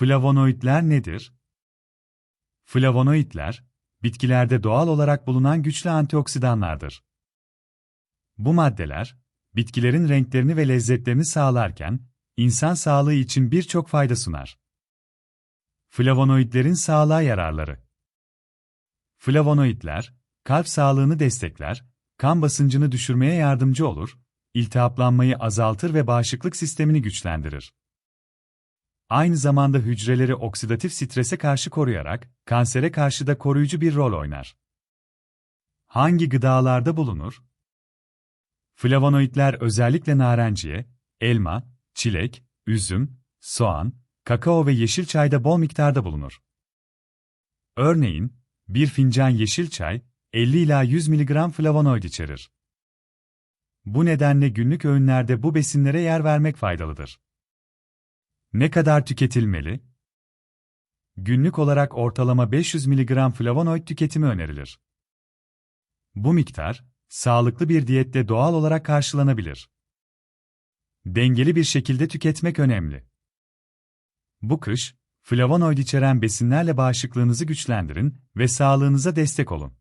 Flavonoidler nedir? Flavonoidler, bitkilerde doğal olarak bulunan güçlü antioksidanlardır. Bu maddeler, bitkilerin renklerini ve lezzetlerini sağlarken, insan sağlığı için birçok fayda sunar. Flavonoidlerin sağlığa yararları Flavonoidler, kalp sağlığını destekler, kan basıncını düşürmeye yardımcı olur, iltihaplanmayı azaltır ve bağışıklık sistemini güçlendirir. Aynı zamanda hücreleri oksidatif strese karşı koruyarak, kansere karşı da koruyucu bir rol oynar. Hangi gıdalarda bulunur? Flavonoidler özellikle narenciye, elma, çilek, üzüm, soğan, kakao ve yeşil çayda bol miktarda bulunur. Örneğin, bir fincan yeşil çay, 50 ila 100 mg flavonoid içerir. Bu nedenle günlük öğünlerde bu besinlere yer vermek faydalıdır. Ne kadar tüketilmeli? Günlük olarak ortalama 500 mg flavonoid tüketimi önerilir. Bu miktar, sağlıklı bir diyette doğal olarak karşılanabilir. Dengeli bir şekilde tüketmek önemli. Bu kış, flavonoid içeren besinlerle bağışıklığınızı güçlendirin ve sağlığınıza destek olun.